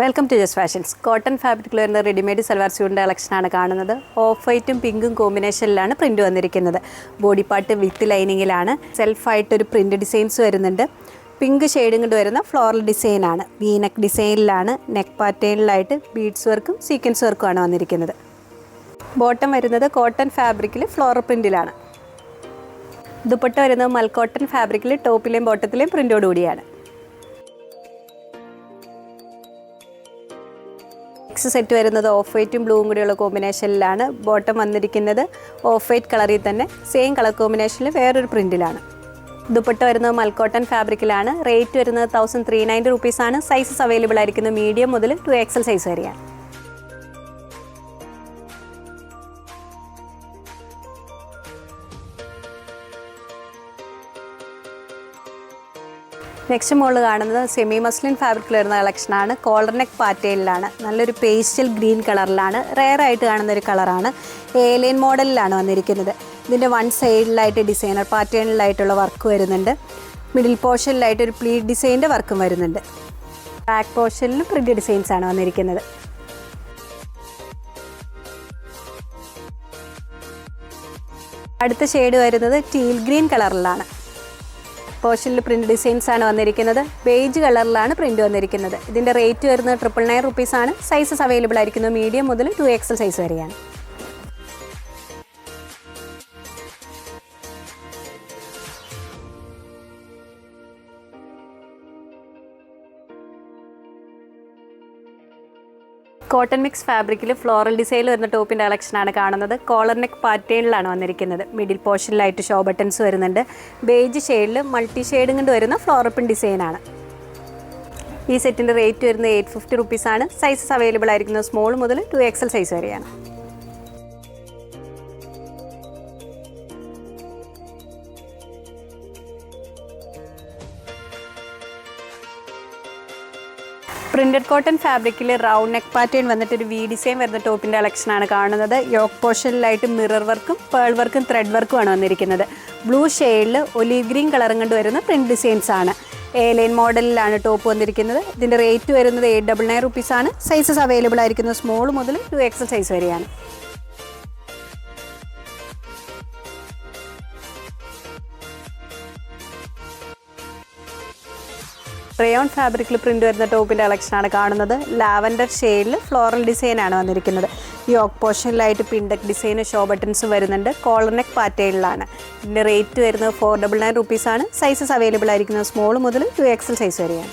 Welcome to Jas fashions cotton ഫാബ്രിക്കിൽ വരുന്ന readymade salwar സ്യൂട്ടിന്റെ കളക്ഷനാണ് കാണുന്നത്. ഓഫ് വൈറ്റും പിങ്കും കോമ്പിനേഷനിലാണ് പ്രിന്റ് വന്നിരിക്കുന്നത്. ബോഡി പാർട്ട് വിത്ത് ലൈനിങ്ങിലാണ് സെൽഫായിട്ടൊരു പ്രിന്റ് ഡിസൈൻസ് വരുന്നുണ്ട്. പിങ്ക് ഷെയ്ഡും കൊണ്ട് വരുന്ന ഫ്ലോറൽ ഡിസൈനാണ് വീനക്ക് ഡിസൈനിലാണ് നെക്ക് പാറ്റേണിലായിട്ട് ബീഡ്സ് വർക്കും സീക്വൻസ് വർക്കുമാണ് വന്നിരിക്കുന്നത്. ബോട്ടം വരുന്നത് കോട്ടൺ ഫാബ്രിക്കിൽ ഫ്ലോറൽ പ്രിന്റിലാണ് ദുപ്പട്ട വരുന്നത് മൽക്കോട്ടൺ ഫാബ്രിക്കിൽ ടോപ്പിലെയും ബോട്ടത്തിലെയും പ്രിന്റോട് നെക്സ്റ്റ് സെറ്റ് വരുന്നത് ഓഫ് വൈറ്റും ബ്ലൂവും കൂടിയുള്ള കോമ്പിനേഷനിലാണ് ബോട്ടം വന്നിരിക്കുന്നത് ഓഫ് വൈറ്റ് കളറിൽ തന്നെ. സെയിം കളർ കോമ്പിനേഷനിൽ വേറൊരു പ്രിന്റിലാണ് ദുപ്പട്ട വരുന്നത് മൽക്കോട്ടൺ ഫാബ്രിക്കിലാണ് റേറ്റ് വരുന്നത് തൗസൻഡ് ത്രീ നയന്റി റുപ്പീസാണ് സൈസസ് അവൈലബിൾ ആയിരിക്കുന്നത് മീഡിയം മുതൽ ടു എക്സൽ സൈസ് വരെയാണ്. നെക്സ്റ്റ് മോൾ കാണുന്നത് സെമി മസ്ലിൻ ഫാബ്രിക്കിൽ വരുന്ന കളക്ഷനാണ് കോളർ നെക്ക് പാറ്റേണിലാണ് നല്ലൊരു പേസ്റ്റൽ ഗ്രീൻ കളറിലാണ് റെയർ ആയിട്ട് കാണുന്ന ഒരു കളറാണ് ഏലിയൻ മോഡലിലാണ് വന്നിരിക്കുന്നത്. ഇതിന്റെ വൺ സൈഡിലായിട്ട് ഡിസൈനർ പാറ്റേണിലായിട്ടുള്ള വർക്ക് വരുന്നുണ്ട്. മിഡിൽ പോർഷനിലായിട്ട് ഒരു പ്ലീറ്റ് ഡിസൈന്റെ വർക്കും വരുന്നുണ്ട്. ബാക്ക് പോർഷനിലും പ്രിന്റ് ഡിസൈൻസ് ആണ് വന്നിരിക്കുന്നത്. അടുത്ത ഷെയ്ഡ് വരുന്നത് ടീൽ ഗ്രീൻ കളറിലാണ് പോർഷനിൽ പ്രിന്റ് ഡിസൈൻസ് ആണ് വന്നിരിക്കുന്നത്. ബേജ് കളറിലാണ് പ്രിന്റ് വന്നിരിക്കുന്നത്. ഇതിന്റെ റേറ്റ് വരുന്നത് ട്രിപ്പിൾ നയൻ റുപ്പീസ് ആണ്. സൈസസ് അവൈലബിൾ ആയിരിക്കുന്നത് മീഡിയം മുതൽ ടു എക്സൽ സൈസ് വരെയാണ്. കോട്ടൺ മിക്സ് ഫാബ്രിക്കിൽ ഫ്ലോറൽ ഡിസൈനിൽ വരുന്ന ടോപ്പിന്റെ കളക്ഷനാണ് കാണുന്നത്. കോളർ നെക്ക് പാറ്റേണിലാണ് വന്നിരിക്കുന്നത്. മിഡിൽ പോർഷനിലായിട്ട് ഷോ ബട്ടൺസ് വരുന്നുണ്ട്. ബേജ് ഷെയ്ഡിൽ മൾട്ടി ഷെയ്ഡും കൊണ്ട് വരുന്ന ഫ്ലോറപ്പിൻ ഡിസൈനാണ് ഈ സെറ്റിന്റെ റേറ്റ് വരുന്നത് എയ്റ്റ് ഫിഫ്റ്റി റുപ്പീസാണ് സൈസസ് അവൈലബിൾ ആയിരിക്കുന്നത് സ്മോൾ മുതൽ ടു എക്സൽ സൈസ് വരെയാണ്. പ്രിന്റഡ് കോട്ടൺ ഫാബ്രിക്കിൽ റൗണ്ട് നെക്ക് പാറ്റേൺ വന്നിട്ട് ഒരു വി ഡിസൈൻ വരുന്ന ടോപ്പിന്റെ കളക്ഷനാണ് കാണുന്നത്. യോക്ക് പോർഷനിലായിട്ട് മിറർ വർക്കും പേൾ വർക്കും ത്രെഡ് വർക്കുമാണ് വന്നിരിക്കുന്നത്. ബ്ലൂ ഷെയ്ഡിൽ ഒലീവ് ഗ്രീൻ കളറും കൊണ്ട് വരുന്ന പ്രിന്റ് ഡിസൈൻസ് ആണ്. എ ലൈൻ മോഡലിലാണ് ടോപ്പ് വന്നിരിക്കുന്നത്. ഇതിന്റെ റേറ്റ് വരുന്നത് എയ്റ്റ് ഡബിൾ നയൻ റുപ്പീസാണ് സൈസസ് അവൈലബിൾ ആയിരിക്കുന്നത് സ്മോൾ മുതൽ ടു എക്സൽ സൈസ് വരെയാണ്. റയോൺ ഫാബ്രിക്കിൽ പ്രിന്റ് വരുന്ന ടോപ്പിന്റെ കളക്ഷനാണ് കാണുന്നത്. ലാവൻഡർ ഷെയ്ഡിൽ ഫ്ലോറൽ ഡിസൈനാണ് വന്നിരിക്കുന്നത്. യോക്ക് പോർഷനിലായിട്ട് പിൻഡക് ഡിസൈന് ഷോ ബട്ടൺസും വരുന്നുണ്ട്. കോളർ നെക്ക് പാറ്റേണിലാണ് ഇതിന്റെ റേറ്റ് വരുന്നത് ഫോർ ഡബിൾ നയൻ റുപ്പീസാണ് സൈസസ് അവൈലബിൾ ആയിരിക്കുന്നത് സ്മോൾ മുതൽ ടു എക്സൽ സൈസ് വരെയാണ്.